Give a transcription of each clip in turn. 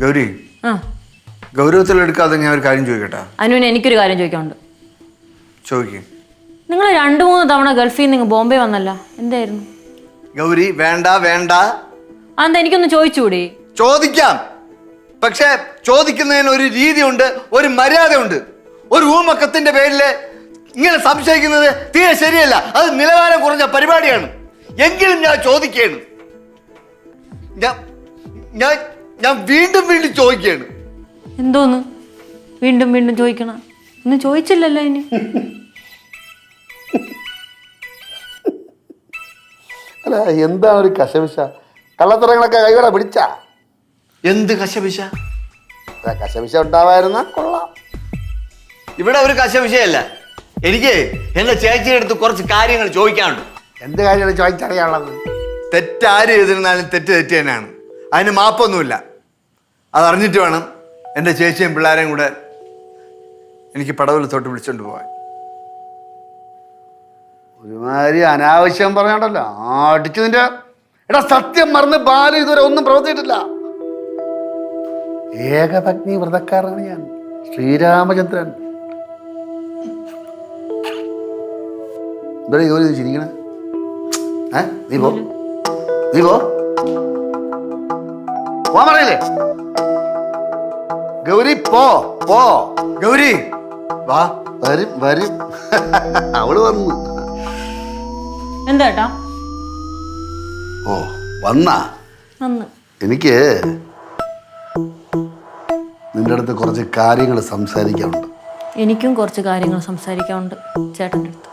ഗൗരി. ഗൗരവത്തിൽ ഗൗരവത്തിലെടുക്കാതെ ഞാൻ ഒരു കാര്യം ചോദിക്കട്ടെ? അനുവിന് എനിക്കൊരു കാര്യം ചോദിക്കാനുണ്ട്. ചോദിക്കും. നിങ്ങൾ രണ്ടു മൂന്ന് തവണ ഗൾഫിൽ നിന്ന് ബോംബെ വന്നല്ല എന്തായിരുന്നു? ഗൗരി വേണ്ട വേണ്ട. അതെന്താ എനിക്കൊന്ന് ചോദിച്ചുകൂടി? ചോദിക്കാം. പക്ഷെ ചോദിക്കുന്നതിന് ഒരു രീതിയുണ്ട് ഒരു മര്യാദയുണ്ട്. ഒരു ഊമക്കത്തിന്റെ പേരിൽ ഇങ്ങനെ സംശയിക്കുന്നത് തീരെ ശരിയല്ല. അത് നിലവാരം കുറഞ്ഞ പരിപാടിയാണ്. എങ്കിലും ഞാൻ ചോദിക്കുകയാണ് ഞാൻ ഞാൻ ഞാൻ വീണ്ടും വീണ്ടും ചോദിക്കുകയാണ്. എന്തോന്ന്? വീണ്ടും വീണ്ടും ചോദിക്കണം? ഒന്നും ചോദിച്ചില്ലല്ലോ ഇനി. അല്ല എന്താ ഒരു കശവിശ കള്ളത്തരങ്ങളൊക്കെ കൈവട പിടിച്ച? എന്ത് കശപിശ? കശവിശ ഉണ്ടാവായിരുന്ന കൊള്ളാം. ഇവിടെ ഒരു കശപിശയല്ല. എനിക്ക് എന്റെ ചേച്ചിയുടെ അടുത്ത് കുറച്ച് കാര്യങ്ങൾ ചോദിക്കാനുണ്ട്. എന്ത് കാര്യങ്ങൾ ചോദിച്ചറിയാനുള്ളത്? തെറ്റാര് ചെയ്തിരുന്നാലും തെറ്റ് തെറ്റ് തന്നെയാണ് അതിന് മാപ്പൊന്നുമില്ല. അതറിഞ്ഞിട്ട് വേണം എന്റെ ചേച്ചിയും പിള്ളേരെയും കൂടെ എനിക്ക് പടവിൽ തൊട്ട് വിളിച്ചോണ്ട് പോകാൻ. ഒരുമാതിരി അനാവശ്യം പറഞ്ഞോണ്ടല്ലോ. ആടിച്ചു നിന്റെ എടാ സത്യം മറന്ന് ബാലു ഇതുവരെ ഒന്നും പ്രവർത്തിച്ചിട്ടില്ല. ഏകപത്നി വ്രതക്കാരനാണ് ഞാൻ. ശ്രീരാമചന്ദ്രൻ. എന്താ ജോലി ചിരിക്കണേ ഏ? നീ പോ. നീ പോ. പറയില്ലേ? ഗൗരി പോ പോ. ഗൗരി വാ. വരും വരും. അവൾ വന്നു. എന്താട്ടാ ഓ വന്നാ? വന്നു. എനിക്ക് നിന്റെ അടുത്ത് കുറച്ച് കാര്യങ്ങൾ സംസാരിക്കാനുണ്ട്. എനിക്കും കുറച്ച് കാര്യങ്ങൾ സംസാരിക്കാനുണ്ട് ചേട്ടന്റെ അടുത്ത്.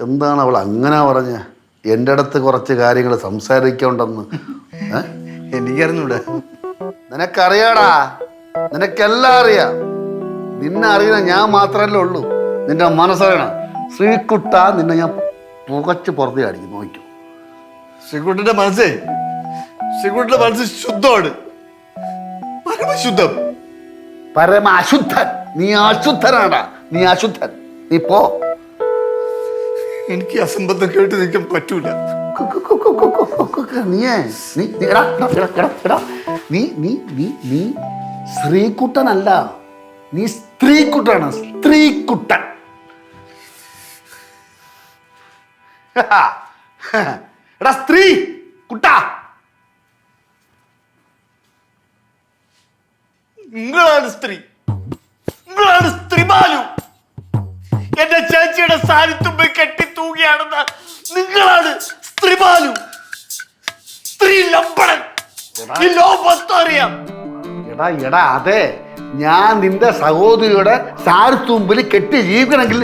എന്താണ് അവൾ അങ്ങനെ പറഞ്ഞ എന്റെ അടുത്ത് കുറച്ച് കാര്യങ്ങൾ സംസാരിക്കണ്ടെന്ന്? എനിക്കറിഞ്ഞൂടെ. നിനക്കറിയാടാ. നിനക്കെല്ലാം അറിയാം. നിന്നെ അറിയണ ഞാൻ മാത്രമല്ല ഉള്ളൂ. നിന്റെ മനസ്സറിയണം. ശ്രീകുട്ട നിന്നെ ഞാൻ പുകച്ച് പുറത്തേ അടിക്കും നോക്കും ശ്രീകുട്ടന്റെ മനസ്സേ. ശ്രീകുട്ടന്റെ മനസ്സ് ശുദ്ധമാണ്. പരമശുദ്ധം പരമ അശുദ്ധൻ നീ അശുദ്ധനാടാ. നീ അശുദ്ധൻ. നീ പോ. എനിക്ക് അസംബന്ധം കേട്ട് നിൽക്കാൻ പറ്റൂല. നീ നീ-. നീ നീ നീ നീ സ്ത്രീകുട്ടനാണ് സ്ത്രീകുട്ടൻ എടാ സ്ത്രീ കുട്ട. നിങ്ങളാണ് സ്ത്രീ. നിങ്ങളാണ് സ്ത്രീ ബാലു. എന്റെ ചേച്ചിയുടെ സാരിത്തുമ്പ് കെട്ടി തൂങ്ങിയാണെന്ന് നിങ്ങളാണ് സ്ത്രീ ബാലു സ്ത്രീ ലംബടൻ ഈ ലോകത്ത് അറിയാം. എടാ എടാ അതെ. ഞാൻ നിന്റെ സഹോദരിയുടെ സാരത്തുമ്പിൽ കെട്ടി ജീവിക്കണമെങ്കിൽ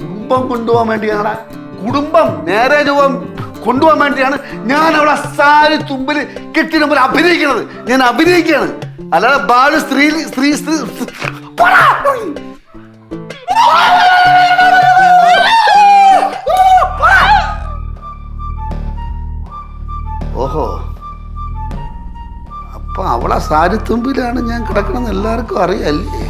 കുടുംബം കൊണ്ടുപോകാൻ വേണ്ടിയാണ് കുടുംബം നേരെ രൂപം കൊണ്ടുപോകാൻ വേണ്ടിയാണ് ഞാൻ അവിടെ സാരി തുമ്പിൽ കെട്ടി നമ്മൾ അഭിനയിക്കുന്നത്. ഞാൻ അഭിനയിക്കുകയാണ്. അല്ലാതെ ബാലു സ്ത്രീ സ്ത്രീ സ്ത്രീ അപ്പൊ അവളെ സാരി തുമ്പിലാണ് ഞാൻ കിടക്കണമെന്ന് എല്ലാവർക്കും അറിയാല്ലേ